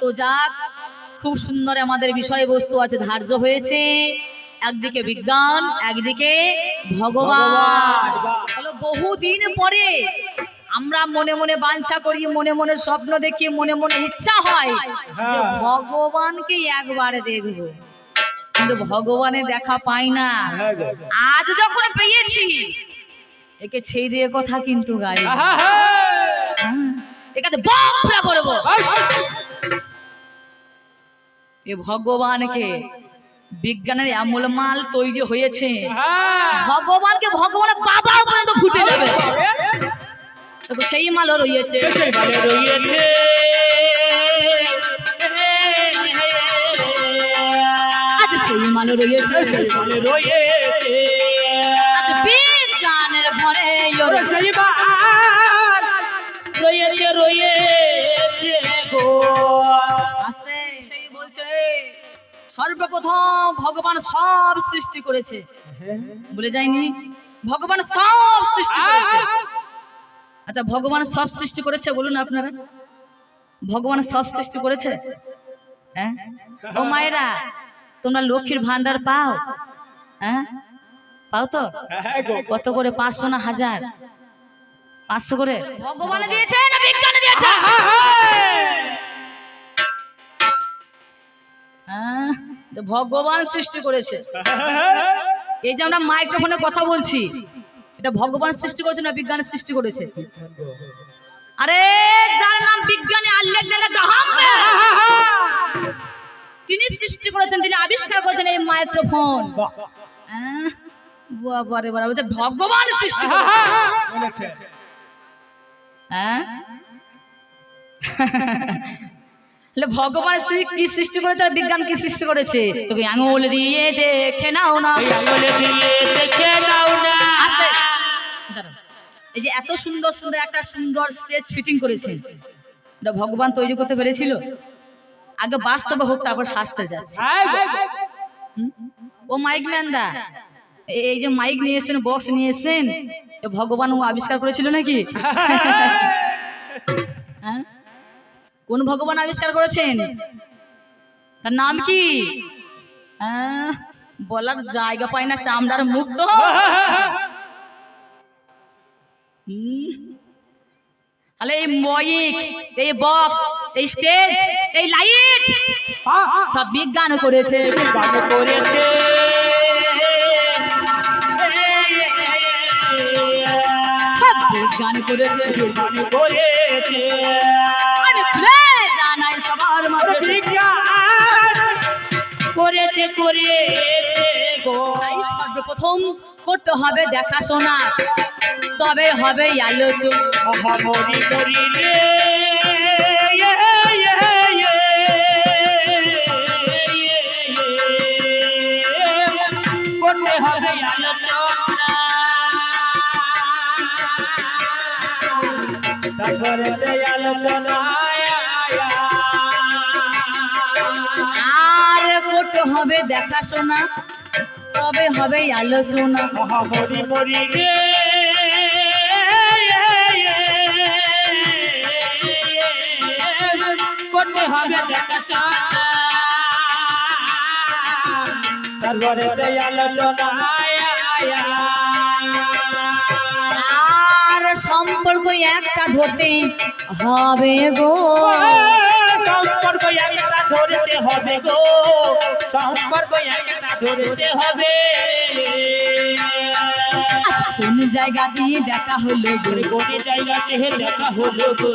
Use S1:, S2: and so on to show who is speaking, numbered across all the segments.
S1: তো যাক খুব সুন্দর আমাদের বিষয়বস্তু আছে ধার্য হয়েছে। একদিকে বিজ্ঞান একদিকে ভগবান। হলো বহুদিন পরে আমরা মনে মনে বাঞ্ছা করি মনে মনে স্বপ্ন দেখি মনে মনে ইচ্ছা হয় যে ভগবানকে একবার দেখব। কিন্তু ভগবানের দেখা পাই না। আজ যখন পেয়েছি একে ছেড়ে দিয়ে কথা কিন্তু গাই এখানে বাপরা করব এ ভগবানকে। বিজ্ঞানের এমন মাল তৈরি হয়েছে। ভগবানকে ভগবানের বাবা পর্যন্ত ফুটে যাবে। সেই মালও রয়েছে। আজ সেই মালও রয়েছে। আজ বিজ্ঞানের ঘরে ওর আস্তে সর্বপ্রথম ভগবান সব সৃষ্টি করেছে। বলে যায়নি ভগবান সব সৃষ্টি করেছে। আচ্ছা ভগবান সব সৃষ্টি করেছে বলুন আপনারা। ভগবান সব সৃষ্টি করেছে? হ্যাঁ? ও মায়েরা তোমরা লক্ষ্মীর ভান্ডার পাও? হ্যাঁ? পাও তো? কত করে? পাঁচশো না হাজার? পাঁচশো করে? ভগবান দিয়েছে না বিজ্ঞানে দিয়েছে হ্যাঁ, ভগবান সৃষ্টি করেছে। এই যে আমরা মাইক্রোফোনে কথা বলছি এটা ভগবান সৃষ্টি করেছে না বিজ্ঞানের সৃষ্টি করেছে? আরে যার নাম বিজ্ঞানী বেল, তিনি সৃষ্টি করেছেন তিনি আবিষ্কার করেছেন এই মাইক্রোফোন। ভগবান সৃষ্টি হ্যাঁ? ভগবান শ্রী কি সৃষ্টি করেছে আর বিজ্ঞান কি সৃষ্টি করেছে? তোকে আঙুল দিয়ে দেখে নাও না। এই যে এত সুন্দর সুন্দর একটা সুন্দর স্টেজ ফিটিং করেছে। এটা ভগবান তৈরি করতে পেরেছিল। আগে বাস্তবে হোক তারপর শাস্ত্রে যাচ্ছে। ও মাইক ম্যানদা এই যে মাইক নিয়ে এসেছেন বক্স নিয়ে এসেছেন এ ভগবান ও আবিষ্কার করেছিল নাকি? হ্যাঁ? কোন ভগবান আবিষ্কার করেছেন? তার নাম কি? বলার জায়গা পায় না, চামড়ার মুখ তো। এই ময়িক, এই বক্স, এই স্টেজ, এই লাইট, সব বিজ্ঞান করেছে। বিজ্ঞান করেছে। সবার মাঝে
S2: করেছে করেছে
S1: সর্বপ্রথম করতে হবে দেখাশোনা। তবে হবে আলোচনা।
S2: মহামরি করিলে করতে হবে আলোচনা। তারপরে আলোচনা।
S1: হবে দেখাশোনা তবে হবে আলোচনা।
S2: করতে হবে তারপরে
S1: আর সম্পর্ক একটা ধরতে হবে গো।
S2: সম্পর্ক একটা ধরতে হবে গো। সম্পর্ক একটা ধরতে হবে।
S1: আচ্ছা, কোন জায়গা দিয়ে দেখা হলো
S2: কোন জায়গাতে দেখা হলো গো?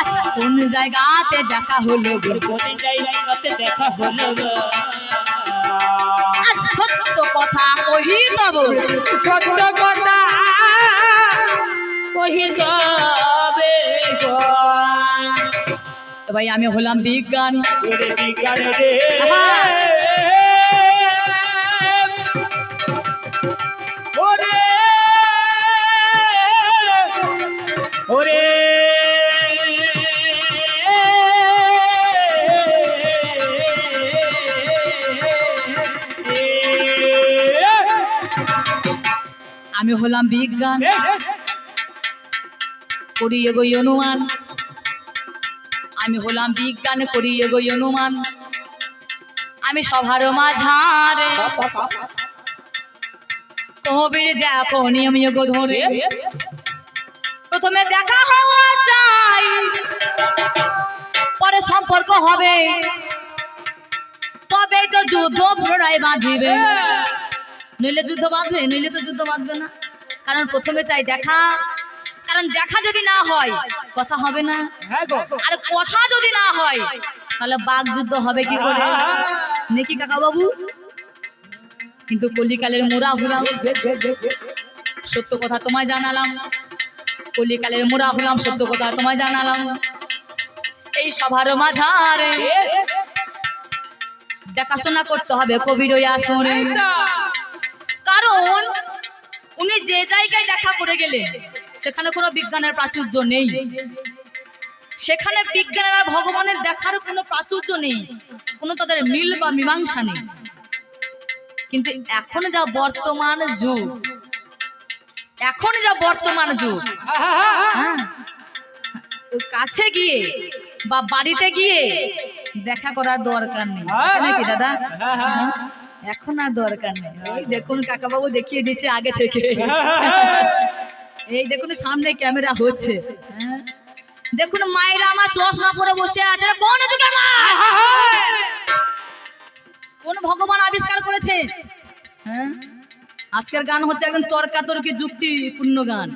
S1: আচ্ছা কোন জায়গাতে দেখা হলো গো?
S2: কোন জায়গাতে দেখা হলো গো?
S1: সত্য কথা কহি তব।
S2: সত্য কথা কহি গো
S1: ভাই আমি হলাম বিজ্ঞান।
S2: রে।
S1: আমি হলাম বিজ্ঞান। করি এগোই অনুমান। আমি হলাম বিজ্ঞান করি, এগোই অনুমান। আমি সবার মাঝারে। কবির দেখো নিয়ম যোগ ধরে। প্রথমে দেখা হওয়া চাই, পরে সম্পর্ক হবে। তবেই তো যুদ্ধ পুনরায় বাঁধিবে। নইলে যুদ্ধ বাঁধবে, নইলে তো যুদ্ধ বাঁধবে না। কারণ প্রথমে চাই দেখা কারণ দেখা যদি না হয় কথা হবে না।
S2: হ্যাঁ
S1: আর কথা যদি না হয় তাহলে বাঘ যুদ্ধ হবে কি করে? নাকি কাকা বাবু কিন্তু কলিকালের মোরা হলাম। সত্য কথা তোমায় জানালাম। কলিকালের মোরা হলাম সত্য কথা তোমায় জানালাম। এই সভার মাঝারে দেখাশোনা করতে হবে কবির ওই আসরে। কারণ উনি যে জায়গায় দেখা করে গেলেন সেখানে কোনো বিজ্ঞানের প্রাচুর্য নেই। সেখানে বিজ্ঞানের আর ভগবানের দেখার কোনো প্রাচুর্য নেই। কোনো তাদের মিল বা মীমাংসা নেই। কিন্তু এখন যা বর্তমান যুগ, এখন যা বর্তমান যুগ হ্যাঁ কাছে গিয়ে বা বাড়িতে গিয়ে দেখা করার দরকার নেই। নাকি দাদা? এখন আর দরকার নেই। দেখুন, কাকাবাবু দেখিয়ে দিচ্ছে আগে থেকে। এই দেখুন সামনে ক্যামেরা হচ্ছে। হ্যাঁ? দেখুন মায়েরা আমার চশমা পরে বসে আছে। কোন যুগের মা? কোন ভগবান আবিষ্কার করেছে? হ্যাঁ? আজকের গান হচ্ছে একদম তর্কাতর্কি যুক্তিপূর্ণ গান।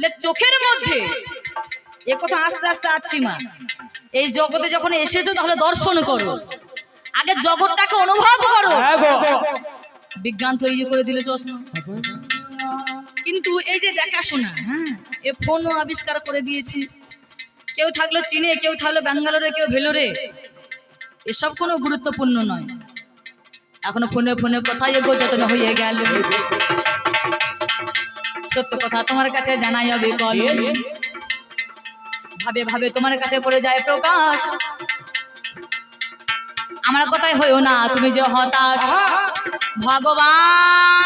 S1: লে চোখের মধ্যে। এ কথা আস্তে আস্তে আসছি মা। এই জগতে যখন এসেছ তাহলে দর্শন করো। আগে জগৎটাকে অনুভব করো।
S2: হ্যাঁ
S1: বিজ্ঞান তৈরি করে দিলে চশমা। কিন্তু এই যে দেখাশোনা হ্যাঁ এ ফোনও আবিষ্কার করে দিয়েছি। কেউ থাকল চীনে কেউ থাকল ব্যাঙ্গালোরে কেউ ভেলোরে। এসব কোনো গুরুত্বপূর্ণ নয়। এখনও ফোনে ফোনে কথাই এগো যতন হয়ে গেল। সত্য কথা তোমার কাছে জানাই হবে কল। ভাবে ভাবে তোমার কাছে পড়ে যায় প্রকাশ। আমার কথাই হইও না তুমি যে হতাশ। ভগবান!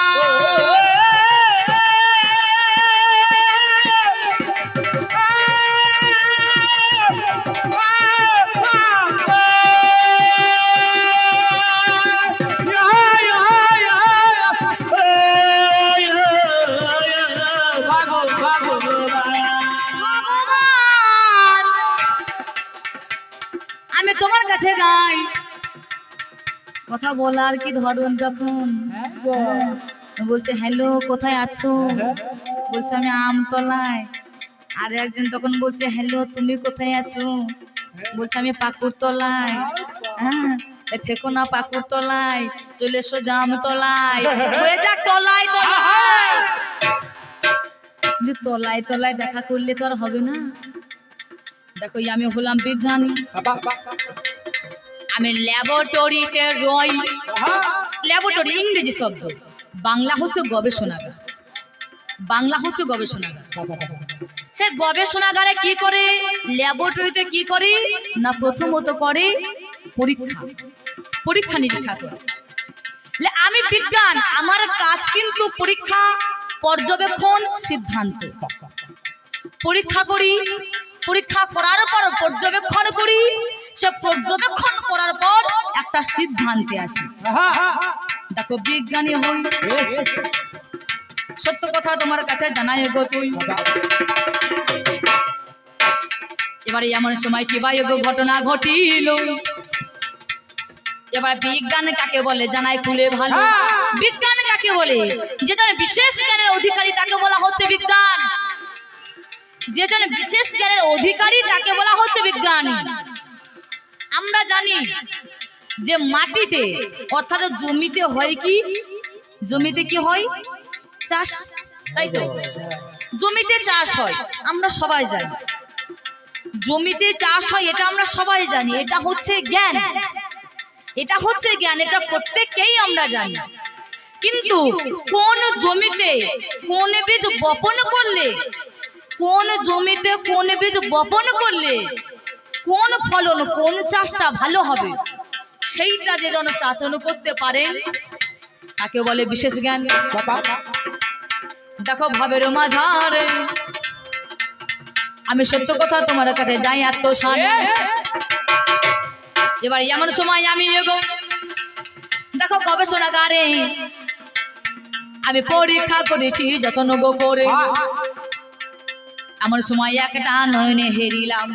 S1: বলার কি ধরন তখন হ্যাঁ। বলছে হ্যালো কোথায় আছো? বলছে আমি আমতলায়। আর একজন তখন বলছে হ্যালো তুমি কোথায় আছো? বলছে আমি পাকুড়তলায় হ্যাঁ? থেকো না পাকুড়তলায় চলে এসো জামতলায়। হয়ে যাক তলায় তলায় তলায় তলায় দেখা করলে তো আর হবে না। দেখো আমি হলাম বিজ্ঞানী। আমি ল্যাবরেটরিতে রই। ল্যাবরেটরি ইংরেজি শব্দ। বাংলা হচ্ছে গবেষণাগার। বাংলা হচ্ছে গবেষণাগার। সে গবেষণাগারে কি করে? ল্যাবরেটরিতে কি করে? না প্রথমত করে পরীক্ষা। পরীক্ষা নিরীক্ষা করে। আমি বিজ্ঞান, আমার কাজ কিন্তু পরীক্ষা, পর্যবেক্ষণ, সিদ্ধান্ত। পরীক্ষা করি, পরীক্ষা করার পর পর্যবেক্ষণ করি সে পর্যবেক্ষণ করার পর একটা সিদ্ধান্তে আসি। দেখো, বিজ্ঞানী হই। সত্য কথা তোমার কাছে জানাই গো তুই। এবারে এমন সময় কি বা ঘটনা ঘটিল? এবার বিজ্ঞান কাকে বলে জানাই খুলে ভালো। বিজ্ঞান কাকে বলে? যেজন বিশেষ জ্ঞানের অধিকারী তাকে বলা হচ্ছে বিজ্ঞান। যেজন বিশেষ জ্ঞানের অধিকারী তাকে বলা হচ্ছে বিজ্ঞানী। আমরা জানি যে মাটিতে, অর্থাৎ জমিতে হয় কি? জমিতে কি হয়? চাষ, তাই তো? জমিতে চাষ হয়, আমরা সবাই জানি। জমিতে চাষ হয়, এটা আমরা সবাই জানি। এটা হচ্ছে জ্ঞান। এটা হচ্ছে জ্ঞান, এটা প্রত্যেককেই আমরা জানি। কিন্তু কোন জমিতে কোন বীজ বপন করলে, কোন জমিতে কোন বীজ বপন করলে কোন ফলন কোন চাষটা ভালো হবে সেইটা যে জন চাচন করতে পারেন তাকে বলে বিশেষ জ্ঞান। দেখো ভাবের মাঝারে। আমি সত্য কথা তোমার কাছে যাই এত সামনে এবার এমন সময় আমি এগো। দেখো গবেষণাগারে আমি পরীক্ষা করেছি যত্ন গো করে। এমন সময় একটা নয়নে হেরিলাম।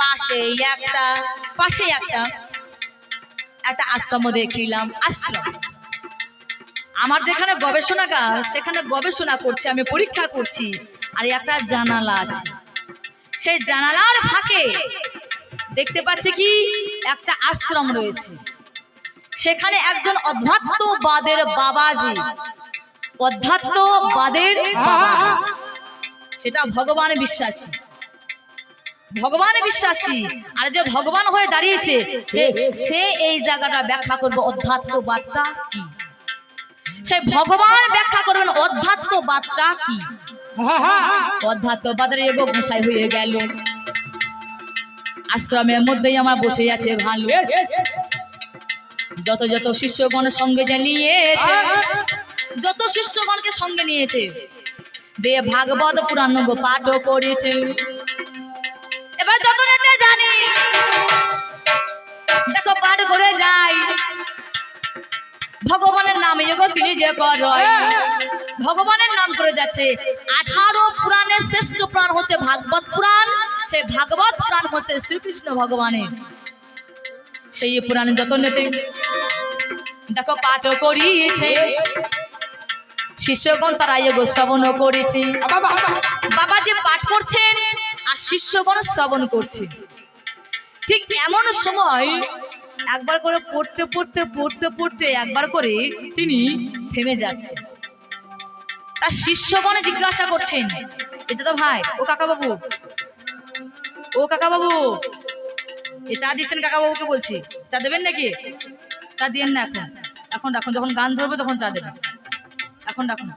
S1: পাশে একটা পাশে একটা একটা আশ্রম দেখিলাম, আশ্রম। আমার যেখানে গবেষণাগার, সেখানে গবেষণা করছি, আমি পরীক্ষা করছি, আর একটা জানালা আছে। সেই জানালার ফাঁকে দেখতে পাচ্ছি কি? একটা আশ্রম রয়েছে। সেখানে একজন অধ্যাত্মবাদের বাবাজি। অধ্যাত্মবাদের বাবাজি। সেটা ভগবান বিশ্বাসী। ভগবান বিশ্বাসী। আর যে ভগবান হয়ে দাঁড়িয়েছে, সে সে এই জায়গাটা ব্যাখ্যা করবে অধ্যাত্মবাদটা কি? সেই ভগবান ব্যাখ্যা করবেন অধ্যাত্মবাদটা কি? আশ্রমের মধ্যেই আমার বসে আছে ভালো। যত যত শিষ্যগণ সঙ্গে নিয়েছে, যত শিষ্যগণকে সঙ্গে নিয়েছে দিয়ে ভাগবত পুরাণ পাঠও করেছে। ভগবানের নাম এগো তিনি যে কর। ভগবানের নাম করে যাচ্ছে। আঠারো পুরাণের শ্রেষ্ঠ পুরাণ হচ্ছে ভাগবত পুরাণ। সেই ভাগবত পুরাণ হচ্ছে শ্রীকৃষ্ণ ভগবানের। সেই পুরাণে যত নেতে। দেখো পাঠও করিয়েছে। শিষ্যগণ তারা এগো শ্রবণ করেছে। বাবা যে পাঠ করছেন আর শিষ্যগণ শ্রবণ করছে। ঠিক এমন সময় একবার করে পড়তে পড়তে পড়তে পড়তে একবার করে তিনি থেমে যাচ্ছে। তার শিষ্যগণ জিজ্ঞাসা করছেন এটা তো ভাই, ও কাকা বাবু ও কাকা বাবু এ চা দিচ্ছেন কাকা বাবুকে বলছি, চা দেবেন নাকি? চা দিয়েন না এখন এখন রাখুন, যখন গান ধরবে তখন চা দেবেন, এখন রাখুন।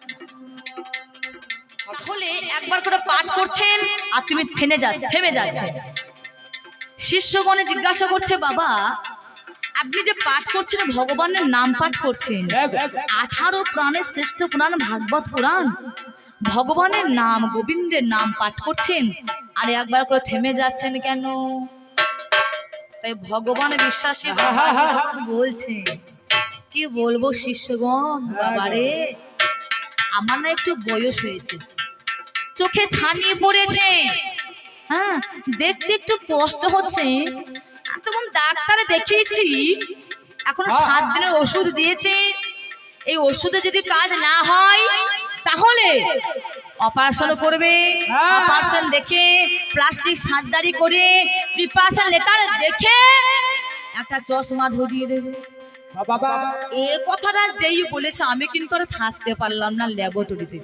S1: তাহলে একবার করে পাঠ করছেন আর তুমি থেমে যা, থেমে যাচ্ছে শিষ্যগণে জিজ্ঞাসা করছে, বাবা আপনি যে পাঠ করছেন, ভগবানের নাম পাঠ করছেন। আঠারো প্রাণের শ্রেষ্ঠ পুরাণ, ভাগবত পুরাণ। ভগবানের নাম, গোবিন্দের নাম পাঠ করছেন। আর একবার করে থেমে যাচ্ছেন কেন? তাই ভগবান বিশ্বাসী বলছে? কি বলব শিষ্যগণ, বাবারে? আমার না একটু বয়স হয়েছে। চোখে ছানিয়ে পড়েছে। হ্যাঁ দেখতে একটু কষ্ট হচ্ছে। তখন ডাক্তারে দেখিয়েছি এখন সাত দিনের ওষুধ দিয়েছে। এই ওষুধে যদি কাজ না হয় তাহলে অপারেশন করবে।
S2: হ্যাঁ।
S1: অপারেশন দেখে প্লাস্টিক সার্জারি করে প্রিপারেশন লেটার দেখে একটা চশমা ধরিয়ে দেবে। এ কথাটা যেই বলেছে আমি কিন্তু আর থাকতে পারলাম না ল্যাবরেটরিতে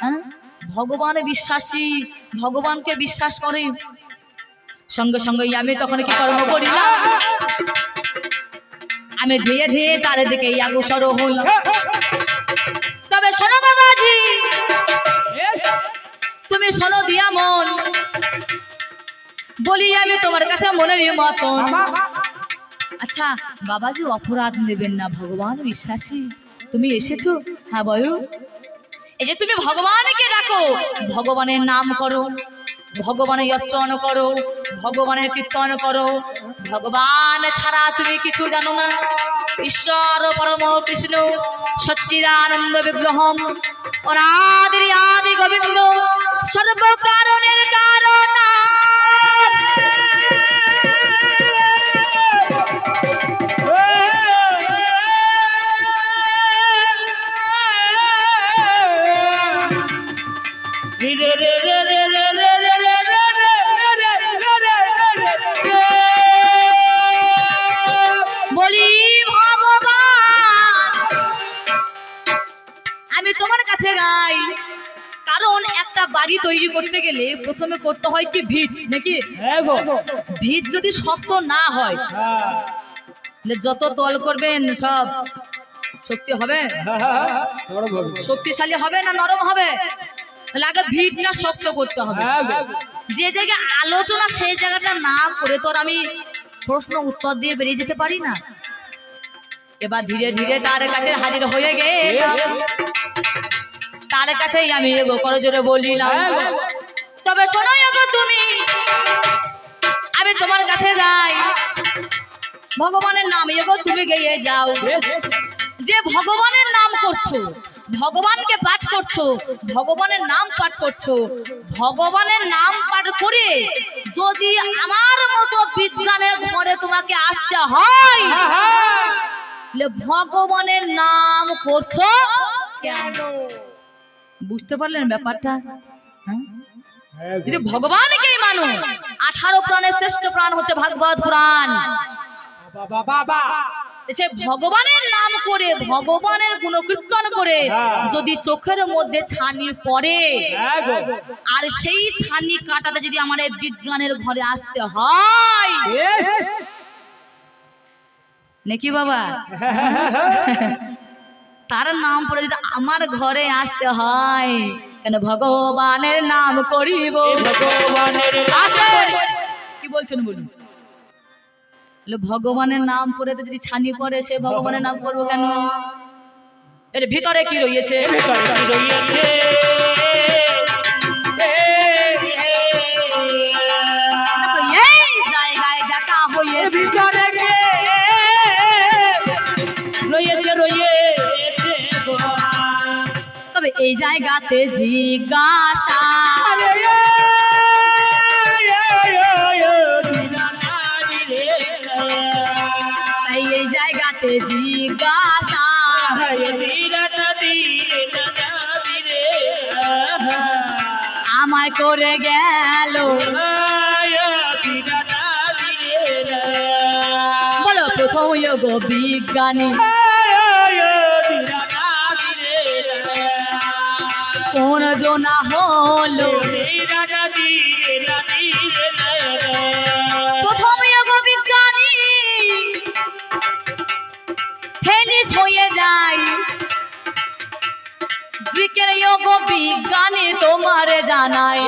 S1: হ্যাঁ? ভগবান বিশ্বাসী ভগবানকে বিশ্বাস করে। সঙ্গে সঙ্গে আমি তখন কি কর্ম করিলাম? আমি ধীরে ধীরে তার দিকে অগ্রসর হলাম তবে শোনো বাবাজি, তুমি শোনো দিয়া মন বলি আমি তোমার কাছে মনের মতন আচ্ছা বাবাজি অপরাধ নেবেন না, ভগবান বিশ্বাসী। তুমি এসেছ? হ্যাঁ বয়ু। এই যে তুমি ভগবানকে ডাকো, ভগবানের নাম করো। ভগবানের অর্চন করো, ভগবানের কীর্তন করো। ভগবান ছাড়া তুমি কিছু জানো না। ঈশ্বর, পরম কৃষ্ণ, সচ্চিদানন্দ বিগ্রহম, অনাদির আদি গোবিন্দ, সর্বকারণের কারণ বাড়ি তৈরি করতে গেলে প্রথমে করতে হয় কি ভিত নাকি? ভিত যদি শক্ত না হয় যত তল করবেন সব শক্তি হবে? শক্তিশালী হবে না নরম হবে? আগে ভিতটা শক্ত করতে হবে। যে জায়গায় আলোচনা সেই জায়গাটা না করে তোর আমি প্রশ্ন উত্তর দিয়ে বেরিয়ে যেতে পারি না। এবার ধীরে ধীরে তার কাছে হাজির হয়ে গেলাম। তার কাছেই আমি এগো করো জোরে বলি না। তবে শোনো এগো তুমি আমি তোমার কাছে যাই। ভগবানের নাম এগো তুমি গেয়ে যাও। যে ভগবানের নাম করছ ভগবানকে পাঠ করছ ভগবানের নাম পাঠ করছ ভগবানের নাম পাঠ করে যদি আমার মতো বিজ্ঞানের ঘরে তোমাকে আসতে হয় ভগবানের নাম করছ কেন? বুঝতে পারলেন ব্যাপারটা? হ্যাঁ?
S2: হ্যাঁ
S1: যদি ভগবানকেই মানো আঠারো প্রাণের শ্রেষ্ঠ প্রাণ হচ্ছে ভাগবত পুরাণ। সে ভগবানের নাম করে ভগবানের গুণকীর্তন করে
S2: হ্যাঁ।
S1: যদি চোখের মধ্যে ছানি পড়ে
S2: হ্যাঁ
S1: আর সেই ছানি কাটাতে যদি আমার এই বিজ্ঞানের ঘরে আসতে হয়। নাকি বাবা? তার নাম পড়ে যদি আমার ঘরে আসতে হয় কেন ভগবানের নাম করিব?
S2: ভগবানের
S1: কি বলছেন বলুন? ভগবানের নাম পড়ে তো যদি ছানি পড়ে সে ভগবানের নাম করব কেন? এর ভিতরে কি রয়েছে?
S2: ভিতরে কি রয়েছে?
S1: এই জায়গাতে জিজ্ঞাসা। তাই এই জায়গাতে জিজ্ঞাসা। আমায় করে গেল। বলো প্রথম যোগ বিজ্ঞানী কোন জনা হলো। প্রথম বিজ্ঞানী থেলিস হয়ে যায় গ্রিকের যোগ বিজ্ঞানী তোমার জানায়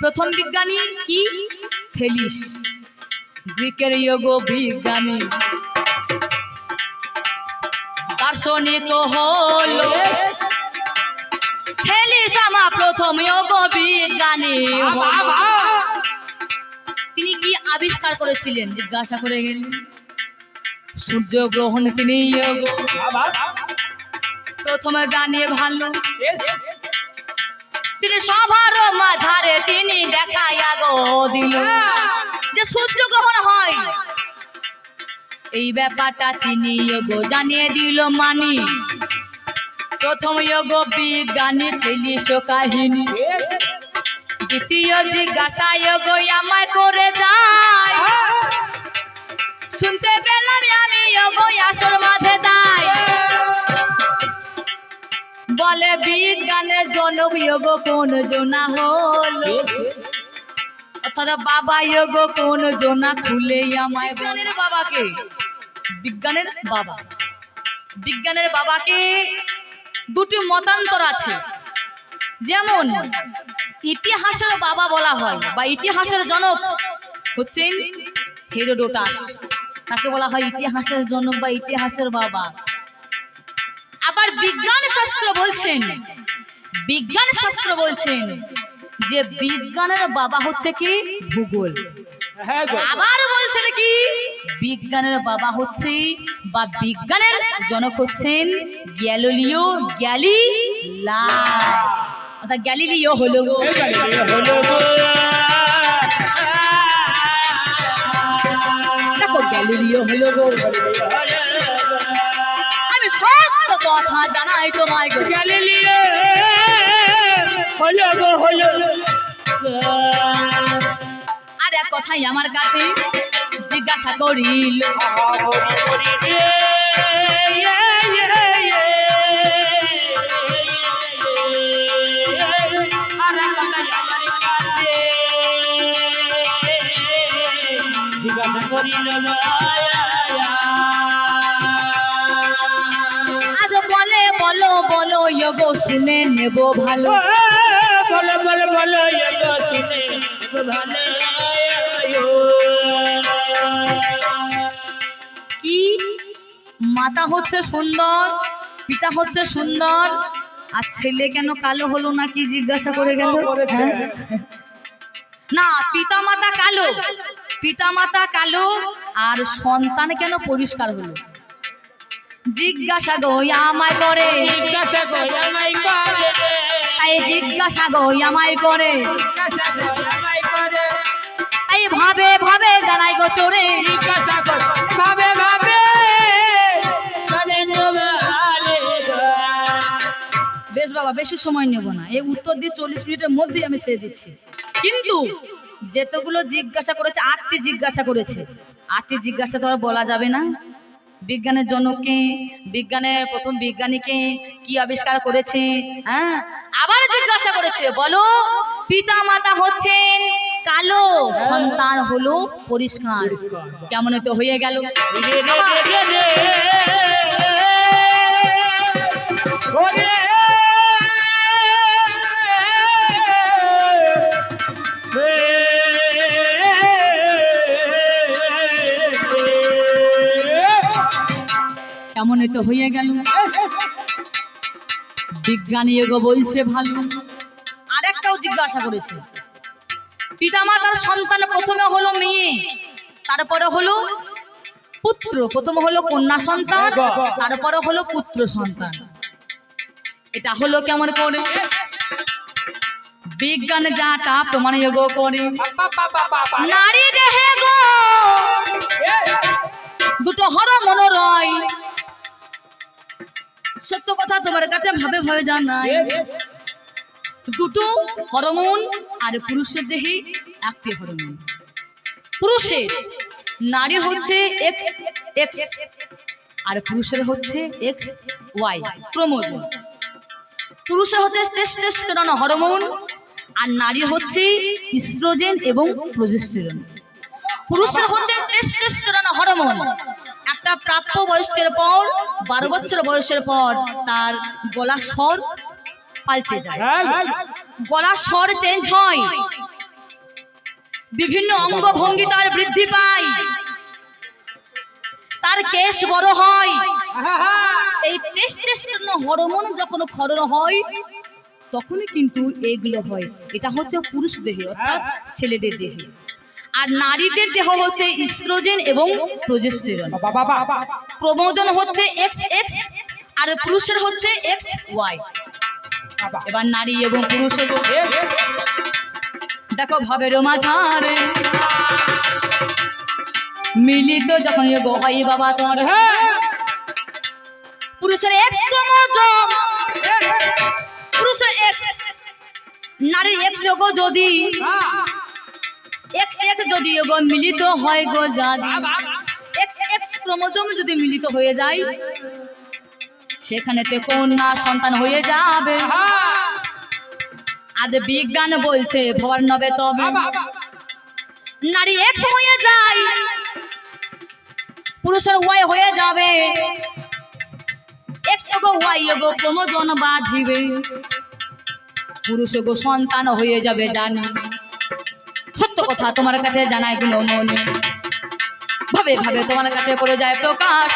S1: প্রথম বিজ্ঞানী কি? থেলিস গ্রিকের যোগ বিজ্ঞানী দার্শনিক হলো। প্রথম যোগ বিজ্ঞানী তিনি কি আবিষ্কার করেছিলেন? জিজ্ঞাসা করে গেলেন। সূর্য গ্রহণ তিনি প্রথমে জানিয়ে ভালো। তিনি সবার মাঝারে তিনি দেখাইয়া গো দিল যে সূর্য গ্রহণ হয়। এই ব্যাপারটা তিনি যোগ জানিয়ে দিল মানি। প্রথম যোগ বিজ্ঞানী থেলিস কাহিনী। দ্বিতীয় জিজ্ঞাসা যোগ আমায় করে যায়। শুনতে পেলাম আমি যোগ আসর মাঝে দাই বলে বিজ্ঞানের জনক যোগ কোন জনা হল? অর্থাৎ বাবা যোগ কোন জনা খুলে আমায় বিজ্ঞানের বাবাকে। বিজ্ঞানের বাবা। বিজ্ঞানের বাবাকে দুটি মতান্তর আছে। যেমন, ইতিহাসের বাবা বলা হয়, বা ইতিহাসের জনক হচ্ছেন হেরোডোটাস। তাকে বলা হয় ইতিহাসের জনক বা ইতিহাসের বাবা। আবার বিজ্ঞান শাস্ত্র বলছেন বিজ্ঞান শাস্ত্র বলছেন যে বিজ্ঞানের বাবা হচ্ছে কি? ভূগোল। আবার বলছেন কি বিজ্ঞানের বাবা হচ্ছে বা বিজ্ঞানের জনক হচ্ছেন গ্যালিলিও গ্যালি অর্থাৎ গ্যালিলিও হলো গো। দেখো গ্যালিলিও হলো গো। আমি সত্য কথা জানাই তোমায় গো। আর এক কথাই আমার কাছে জিজ্ঞাসা করিল। আজ বলে বলো বলো যোগ শুনে নেব ভালো।
S2: বলো বলো বলো
S1: মাতা হচ্ছে সুন্দর পিতা হচ্ছে সুন্দর আর ছেলে কেন কালো হলো না কি জিজ্ঞাসা করে গেল? না পিতা মাতা কালো পিতা মাতা কালো আর সন্তান কেন পরিষ্কার হলো? জিজ্ঞাসা গো আমায় করে।
S2: জিজ্ঞাসা করে আমায় করে।
S1: তাই জিজ্ঞাসা গো আমায় করে।
S2: জিজ্ঞাসা আমায় করে।
S1: তাই ভাবে ভাবে জানাই গো চোরে।
S2: জিজ্ঞাসা
S1: বেশ সময় নেব না। এই উত্তর দিয়ে চল্লিশ মিনিটের মধ্যেই আমি ছেড়ে দিচ্ছি। কিন্তু যেতগুলো জিজ্ঞাসা করেছে আটটি জিজ্ঞাসা করেছে। আটটি জিজ্ঞাসা তো আর বলা যাবে না। বিজ্ঞানের জনককে বিজ্ঞানের প্রথম বিজ্ঞানীকে কি? আবিষ্কার করেছে? হ্যাঁ? আবার জিজ্ঞাসা করেছে বলো পিতা মাতা হচ্ছেন কালো সন্তান হলো পরিষ্কার। কেমন তো হয়ে গেল।
S2: রে রে রে রে রে। ওরে।
S1: কেমন তো হয়ে গেল বিজ্ঞানী এগো বলছে ভালো আরেকটাও জিজ্ঞাসা করেছে পিতামাতার সন্তান প্রথমে হলো মেয়ে, তারপরে হলো পুত্র, প্রথমে হলো কন্যা সন্তান, তারপরে হলো পুত্র সন্তান এটা হলো কেমন করে বিজ্ঞান যাটা প্রমাণ যোগ করে। নারী দেহে গো, দুটো হর মনোরয় সত্য কথা তোমার কাছে ভাবে ভয় জানাই। দুটো হরমোন আর পুরুষের দেহে একটি হরমোন। পুরুষের, নারী হচ্ছে এক্স এক্স আর পুরুষের হচ্ছে এক্স ওয়াই ক্রোমোজোম। পুরুষের হচ্ছে টেস্টোস্টেরন হরমোন, আর নারী হচ্ছে ইস্ট্রোজেন এবং প্রজেস্টেরন পুরুষের হচ্ছে টেস্টোস্টেরন হরমোন। একটা প্রাপ্য বয়স্কের পর বারো বছর বয়সের পর তার গলার স্বর পাল্টে যায়। গলার স্বর চেঞ্জ হয়। বিভিন্ন অঙ্গভঙ্গি তার বৃদ্ধি পায়। তার কেশ বড় হয়। এই টেস্টেস্টেরন হরমোন যখন ক্ষরণ হয় তখনই কিন্তু এগুলো হয়। এটা হচ্ছে পুরুষ দেহে অর্থাৎ ছেলেদের দেহে। আর নারীদের দেহ হচ্ছে ইস্ট্রোজেন এবং প্রজেস্টেরন।
S2: বাবা
S1: হচ্ছে এক্স এক্স আর পুরুষের হচ্ছে এক্স ওয়াই। এবার নারী এবং পুরুষ দেখো ভাবের মাঝারে মিলিত যখন গো হয় বাবা তোমার পুরুষের এক্স ক্রোমোজোম। পুরুষের এক্স নারীর এক্স গো যদি এক্স এক্স যদি গো মিলিত হয় গো জাদি এক্স এক্স ক্রোমোজোম যদি মিলিত হয়ে যায় সেখানেতে কন্যা সন্তান হয়ে যাবে। আজ বিজ্ঞান বলছে ভর নবে তবে নারী এক্স হয়ে যায় পুরুষের ওয়াই হয়ে যাবে। এক্স গো ওয়াই গো ক্রোমোজোম বাঁধিবে। পুরুষ গো সন্তান হয়ে যাবে জানি। কথা তোমার কাছে জানাই দিল মনে। ভাবে ভাবে তোমার কাছে করে যায় প্রকাশ।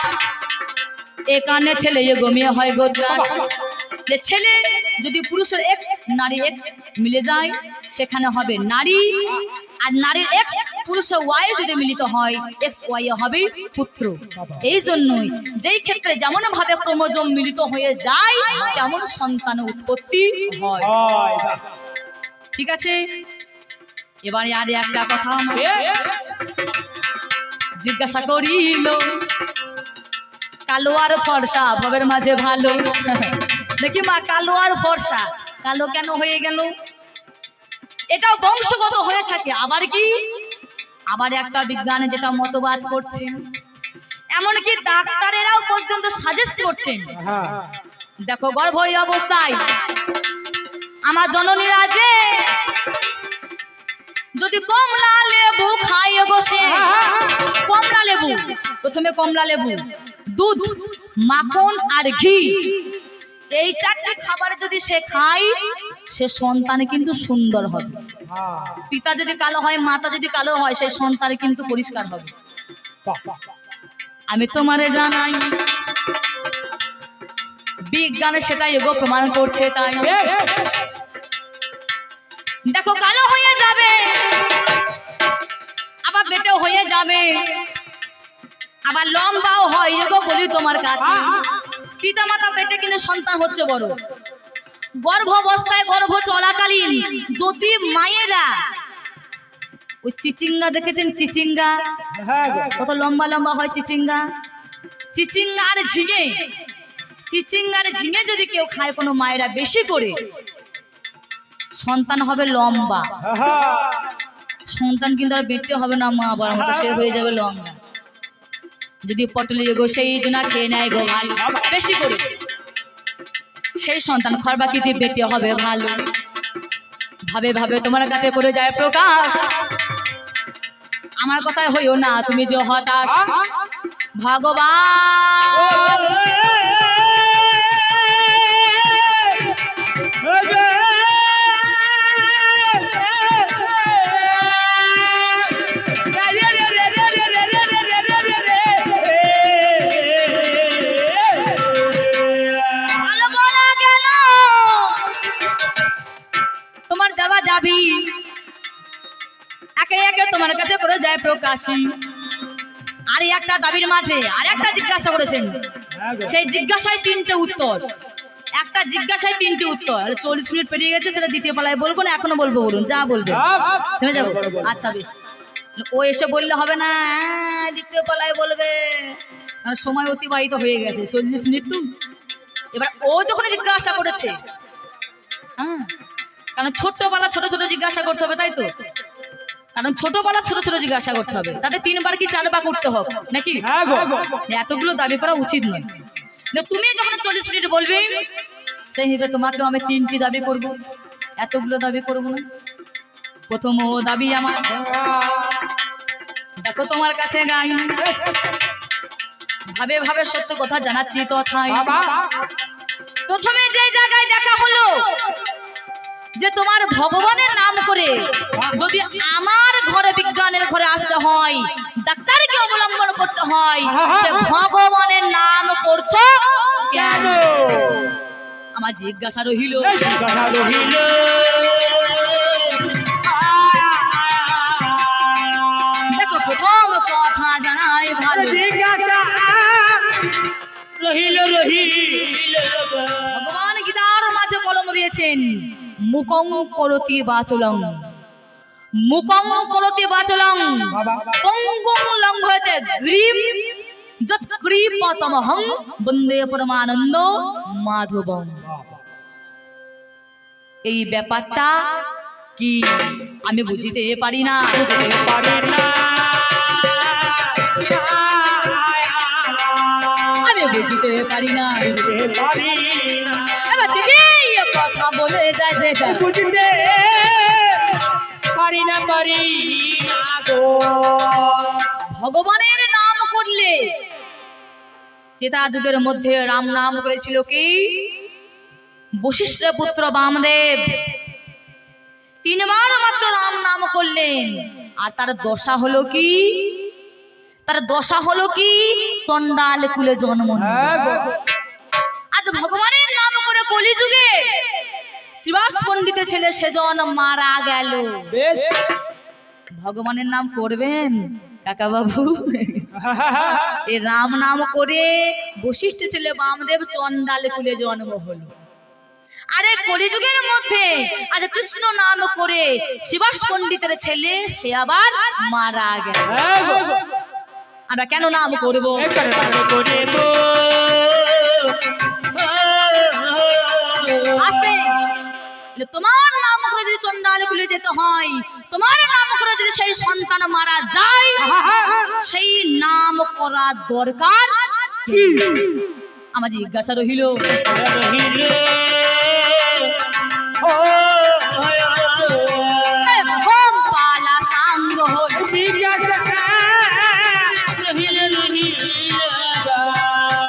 S1: এ কানে ছেলে এ গো মেয়ে হয় গো ত্রাস। যে ছেলে যদি পুরুষের এক্স নারী এক্স মিলে যায় সেখানে হবে নারী। আর নারীর এক্স পুরুষের ওয়াই যদি মিলিত হয় এক্স ওয়াই হবে পুত্র। এই জন্যই যেই ক্ষেত্রে যেমন ভাবে ক্রোমোজোম মিলিত হয়ে যায় তেমন সন্তান উৎপত্তি হয়। ঠিক আছে? এবারে আর একটা কথা জিজ্ঞাসা করিল কালো আর ফর্সা ভবের মাঝে ভালো। দেখি মা কালো আর ফর্সা কালো কেন হয়ে গেল? এটাও বংশগত হয়ে থাকে আবার কি? আবার একটা বিজ্ঞানে যেটা মতবাদ করছে। এমনকি ডাক্তারেরাও পর্যন্ত সাজেস্ট করছেন।
S2: হ্যাঁ।
S1: দেখো গর্ভ এই অবস্থায় আমার জননীরা যে যদি কমলা লেবু খাই বসে কমলা লেবু প্রথমে কমলা লেবু দুধ মাখন আর ঘি। এই চারটে খাবার যদি সে খায় সে সন্তান কিন্তু সুন্দর হবে। পিতা যদি কালো হয় মাতা যদি কালো হয় সেই সন্তান কিন্তু পরিষ্কার হবে। আমি তোমারে জানাই বিজ্ঞানে সেটাই এগো প্রমাণ করছে তাই। দেখো কালো যাবে। আবার লম্বাও হয় এগো বলি তোমার কাছে। পিতা মাতা পেটে কিন্তু সন্তান হচ্ছে বড়। গর্ভ অবস্থায় গর্ভ চলাকালীন যদি মায়েরা ওই চিচিঙ্গা দেখেছেন? চিচিঙ্গা?
S2: হ্যাঁ
S1: কত লম্বা লম্বা হয় চিচিঙ্গা? চিচিঙ্গা আর ঝিঙে। চিচিঙ্গা আর ঝিঙে যদি কেউ খায় কোনো মায়েরা বেশি করে সন্তান হবে লম্বা।
S2: হ্যাঁ।
S1: সন্তান কিন্তু আর বেঁটে হবে না মা বাবার মতো, সে হয়ে যাবে লম্বা যদি পটলে গো সেই জন্য খেয়ে নেয় গো ভালো। বেশি করে। সেই সন্তান খরবাকিতে বেটে হবে ভালো। ভাবে ভাবে তোমার কাছে করে যায় প্রকাশ। আমার কথায় হইও না, তুমি যে হতাশ। ভগবান! প্রকাশী আর একটা দাবির মাঝে আর একটা জিজ্ঞাসা করেছেন। সেই জিজ্ঞাসায় তিনটে উত্তর। একটা জিজ্ঞাসায় তিনটে উত্তর। চল্লিশ মিনিট পেরিয়ে গেছে সেটা দ্বিতীয় পালায় বলব না এখনও বলব বলুন যা বলবে থেমে যাব? আচ্ছা বেশ। ও এসে বললে হবে না হ্যাঁ, দ্বিতীয় পালায় বলবে। সময় অতিবাহিত হয়ে গেছে চল্লিশ মিনিট তো। এবার ও যখন জিজ্ঞাসা করেছে হ্যাঁ কারণ ছোট্টবেলা ছোট ছোট জিজ্ঞাসা করতে হবে তাই তো? কারণ ছোটবেলা ছোট ছোট জিজ্ঞাসা করতে হবে। তাতে তিনবার কি চারবার করতে হবে নাকি?
S2: হ্যাঁ
S1: এতগুলো দাবি করা উচিত নয়। তুমি যখন চল্লিশ মিনিট বলবে সেই হিসেবে তোমাকেও আমি তিনটি দাবি করব। এতগুলো দাবি করব না। প্রথম ও দাবি আমার। দেখো তোমার কাছে গাই। ভাবে ভাবে সত্য কথা জানাচ্ছি তথায় প্রথমে যে জায়গায় দেখা হলো যে তোমার ভগবানের নাম করে যদি আমার ঘরে বিজ্ঞানের ঘরে আসতে হয় ডাক্তারকে অবলম্বন করতে হয় সে ভগবানের নাম করছ কেন? আমার জিজ্ঞাসা রহিল। দেখো প্রথম কথা জানাই ভালো।
S2: রহিল রহিল।
S1: ভগবান গীতার মাঝে কলম দিয়েছেন। মুকং করতি বাচলং। মুকং করতি বাচলং। পঙ্গুং লঙ্ঘয়তে গ্রীম যৎ কৃপতমহং বন্দে পরমানন্দ মাধবম এই ব্যাপারটা কি আমি বুঝিতে পারি না। আমি বুঝিতে পারি না।
S2: বুঝতে পারি না পারি না গো।
S1: ভগবানের নাম করলে চেতা যুগের মধ্যে রাম নাম করেছিল কি? বশিষ্ঠ পুত্র বামদেব। তিনবার মাত্র রাম নাম করলেন। আর তার দশা হলো কি? তার দশা হলো কি? চন্ডাল কুলে জন্ম।
S2: হ্যাঁ
S1: আজ ভগবানের নাম করে কলিযুগে সেজন মারা গেল। ভগবানের নাম করবেন কাকা বাবু এই রাম নাম করে বশিষ্ঠ ছেলে বামদেব চন্ডালে কুলে জন্ম হলো। আরে কলিযুগের মধ্যে আজ কৃষ্ণ নাম করে শিবাস পণ্ডিতের ছেলে সে আবার মারা গেল।
S2: হ্যাঁ
S1: আমরা কেন নাম করব? আস্তে তোমার নাম করে যদি চন্ডাল খুলে যেতে হয়, তোমার নাম করে যদি সেই সন্তান মারা যায়, সেই নাম করা দরকার? আমার জিজ্ঞাসা রহিল
S2: রহিল